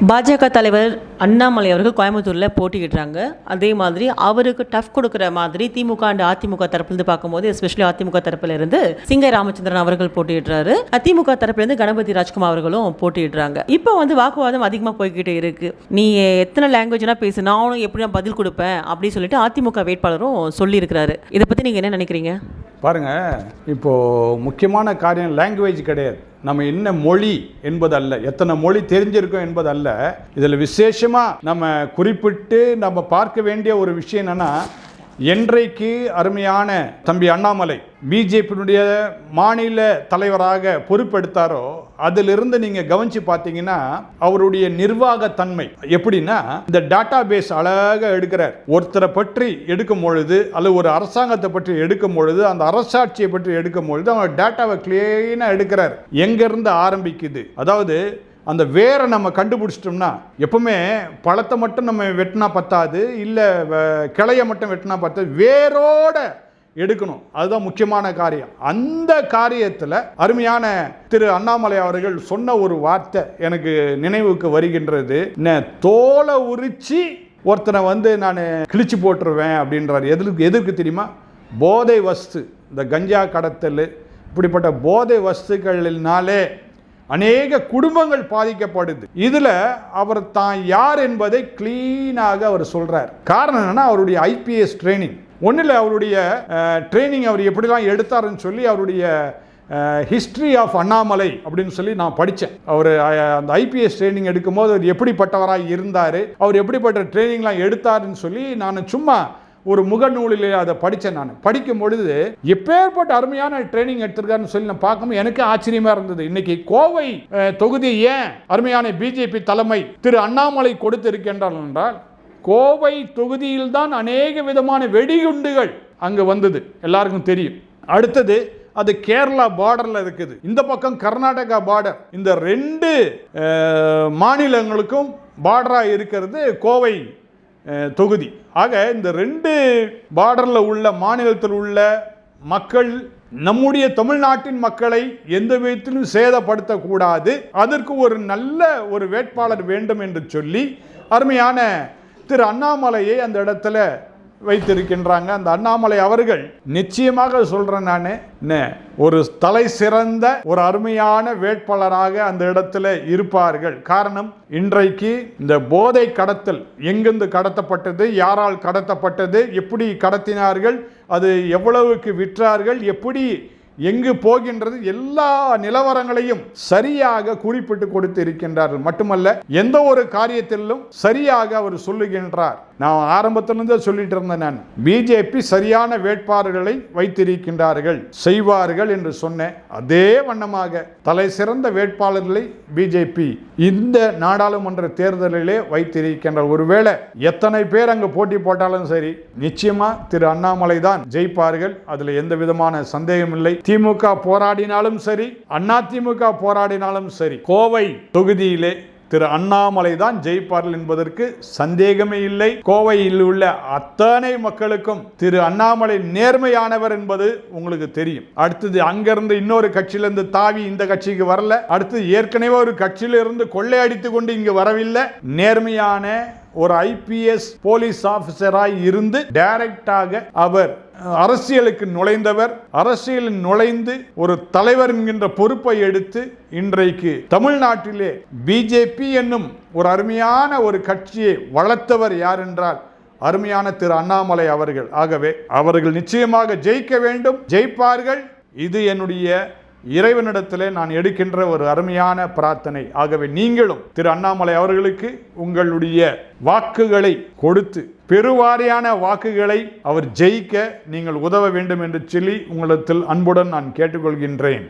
பாஜக தலைவர் அண்ணாமலை அவர்கள் கோயம்புத்தூரில் போட்டியிடுறாங்க. அதே மாதிரி அவருக்கு டஃப் கொடுக்குற மாதிரி திமுக அண்ட் அதிமுக தரப்புலேருந்து பார்க்கும்போது எஸ்பெஷலி அதிமுக தரப்புல சிங்க ராமச்சந்திரன் அவர்கள் போட்டியிடுறாரு. திமுக தரப்புலேருந்து கணபதி ராஜ்குமார் அவர்களும் போட்டியிடுறாங்க. இப்போ வந்து வாக்குவாதம் அதிகமாக போய்கிட்டே இருக்கு. நீ எத்தனை லாங்குவேஜ்னா பேசு நானும் எப்படி நான் பதில் கொடுப்பேன் அப்படின்னு சொல்லிட்டு அதிமுக வேட்பாளரும் சொல்லியிருக்கிறாரு. இதை பற்றி நீங்கள் என்ன நினைக்கிறீங்க? பாருங்கள் இப்போது முக்கியமான காரியம் லாங்குவேஜ் கிடையாது. நம்ம என்ன மொழி என்பது அல்ல எத்தனை மொழி தெரிஞ்சிருக்கோம் என்பது அல்ல இதில் விசேஷமாக நம்ம குறிப்பிட்டு நம்ம பார்க்க வேண்டிய ஒரு விஷயம் என்னென்னா என்றைக்கு அருமையான தம்பி அண்ணாமலை பிஜேபியினுடைய மாநில தலைவராக பொறுப்பெடுத்தாரோ அதிலிருந்து நீங்க கவனிச்சு பார்த்தீங்கன்னா அவருடைய நிர்வாக தன்மை எப்படின்னா இந்த டேட்டா பேஸ் அழகாக எடுக்கிறார். ஒருத்தரை பற்றி எடுக்கும் பொழுது அல்லது ஒரு அரசாங்கத்தை பற்றி எடுக்கும் பொழுது அந்த அரசாட்சியை பற்றி எடுக்கும் பொழுது அவங்க டேட்டாவை கிளீனாக எடுக்கிறார். எங்கேருந்து ஆரம்பிக்குது? அதாவது அந்த வேரை நம்ம கண்டுபிடிச்சிட்டோம்னா எப்பவுமே பழத்தை மட்டும் நம்ம வெட்டினா பத்தாது இல்லை கிளைய மட்டும் வெட்டினா பத்தாது வேரோட எடுக்கணும். அதுதான் முக்கியமான காரியம். அந்த காரியத்தில் அருமையான திரு அண்ணாமலை அவர்கள் சொன்ன ஒரு வார்த்தை எனக்கு நினைவுக்கு வருகின்றது. தோலை உரிச்சு ஒருத்தனை வந்து நான் கிழிச்சு போட்டுருவேன் அப்படின்றார். எதுக்கு எதற்கு தெரியுமா? போதை வஸ்து. இந்த கஞ்சா கடத்தல் இப்படிப்பட்ட போதை வஸ்துக்களினாலே அநேக குடும்பங்கள் பாதிக்கப்படுது. இதுல அவர் தான் யார் என்பதை கிளீனாக அவர் சொல்றார். காரணம் என்னன்னா அவருடைய ஐபிஎஸ் ட்ரைனிங் ஒன்றில் அவருடைய ட்ரைனிங் அவர் எப்படிலாம் எடுத்தாருன்னு சொல்லி அவருடைய ஹிஸ்ட்ரி ஆஃப் அண்ணாமலை அப்படின்னு சொல்லி நான் படித்தேன் அவர் அந்த ஐபிஎஸ் ட்ரைனிங் எடுக்கும்போது அவர் எப்படிப்பட்டவராக இருந்தார் அவர் எப்படிப்பட்ட ட்ரைனிங்லாம் எடுத்தாருன்னு சொல்லி நான் சும்மா ஒரு முகநூலில் அதை படித்தேன் நான். படிக்கும் பொழுது எப்பேற்பட்ட அருமையான ட்ரைனிங் எடுத்திருக்காருன்னு சொல்லி நான் பார்க்கும்போது எனக்கு ஆச்சரியமா இருந்தது. இன்னைக்கு கோவை தொகுதி ஏன் அருமையான பிஜேபி தலைமை திரு அண்ணாமலை கொடுத்திருக்கின்றார் என்றால் கோவை தொகுதியில்தான் அநேக விதமான வெடிகுண்டுகள் அங்கே வந்தது. எல்லாருக்கும் தெரியும். அடுத்தது அது கேரளா பார்டரில் இருக்குது. இந்த பக்கம் கர்நாடகா பார்டர் இந்த ரெண்டு மாநிலங்களுக்கும் பார்டராக இருக்கிறது கோவை தொகுதி. ஆக இந்த ரெண்டு பார்டரில் உள்ள மாநிலத்தில் உள்ள மக்கள் நம்முடைய தமிழ்நாட்டின் மக்களை எந்த விதத்திலும் சேதப்படுத்தக்கூடாது. அதற்கு ஒரு நல்ல ஒரு வேட்பாளர் வேண்டும் என்று சொல்லி அருமையான திரு அண்ணாமலையை அந்த இடத்துல வைத்திருக்கின்றாங்க. அந்த அண்ணாமலை அவர்கள் நிச்சயமாக சொல்கிறேன் நான் என்ன, ஒரு தலை சிறந்த ஒரு அருமையான வேட்பாளராக அந்த இடத்துல இருப்பார்கள். காரணம் இன்றைக்கு இந்த போதை கடத்தல் எங்கிருந்து கடத்தப்பட்டது யாரால் கடத்தப்பட்டது எப்படி கடத்தினார்கள் அது எவ்வளவுக்கு விற்றார்கள் எப்படி எங்கு போகின்றது எல்லா நிலவரங்களையும் சரியாக குறிப்பிட்டு கொடுத்து இருக்கின்றார்கள் மட்டுமல்ல எந்த ஒரு காரியத்திலும் சரியாக அவர் சொல்லுகின்றார். நான் ஆரம்பத்திலிருந்தே சொல்லிட்டு இருந்தேன் நான். பிஜேபி சரியான வேட்பாளர்களை வைத்திருக்கின்றார்கள் செய்வார்கள் என்று சொன்னேன். அதே வண்ணமாக தலை சிறந்த வேட்பாளர்களை பிஜேபி இந்த நாடாளுமன்ற தேர்தலிலே வைத்திருக்கின்றார். ஒருவேளை எத்தனை பேர் அங்கு போட்டி போட்டாலும் சரி நிச்சயமா திரு அண்ணாமலை தான் ஜெயிப்பார்கள். அதில் எந்த விதமான சந்தேகம் இல்லை திமுக போராடினாலும் சரி அண்ணா திமுக போராடினாலும் சரி கோவை தொகுதியிலே திரு அண்ணாமலை தான் ஜெயிப்பார்கள் என்பதற்கு சந்தேகமே இல்லை. கோவையில் உள்ள அத்தனை மக்களுக்கும் திரு அண்ணாமலை நேர்மையானவர் என்பது உங்களுக்கு தெரியும். அடுத்தது அங்கிருந்து இன்னொரு கட்சியிலிருந்து தாவி இந்த கட்சிக்கு வரல. அடுத்து ஏற்கனவே ஒரு கட்சியிலிருந்து கொள்ளையடித்து கொண்டு இங்கு வரவில்லை. நேர்மையான ஒரு ஐபிஎஸ் போலீஸ் ஆபீசராய் இருந்து டைரக்டாக அவர் அரசியலுக்கு நுழைந்தவர் அரசியலில் நுழைந்து ஒரு தலைவர் என்கின்ற பொறுப்பை எடுத்து இன்றைக்கு தமிழ்நாட்டிலே பிஜேபி என்னும் ஒரு அருமையான ஒரு கட்சியை வளர்த்தவர் யார் என்றால் அருமையான திரு அண்ணாமலை அவர்கள். ஆகவே அவர்கள் நிச்சயமாக ஜெயிக்க வேண்டும் ஜெயிப்பார்கள். இது என்னுடைய இறைவனிடத்திலே நான் எடுக்கின்ற ஒரு அருமையான பிரார்த்தனை. ஆகவே நீங்களும் திரு அண்ணாமலை அவர்களுக்கு உங்களுடைய வாக்குகளை கொடுத்து பெருவாரியான வாக்குகளை அவர் ஜெயிக்க நீங்கள் உதவ வேண்டும் என்று சொல்லி உங்களிடத்தில் அன்புடன் நான் கேட்டுக்கொள்கின்றேன்.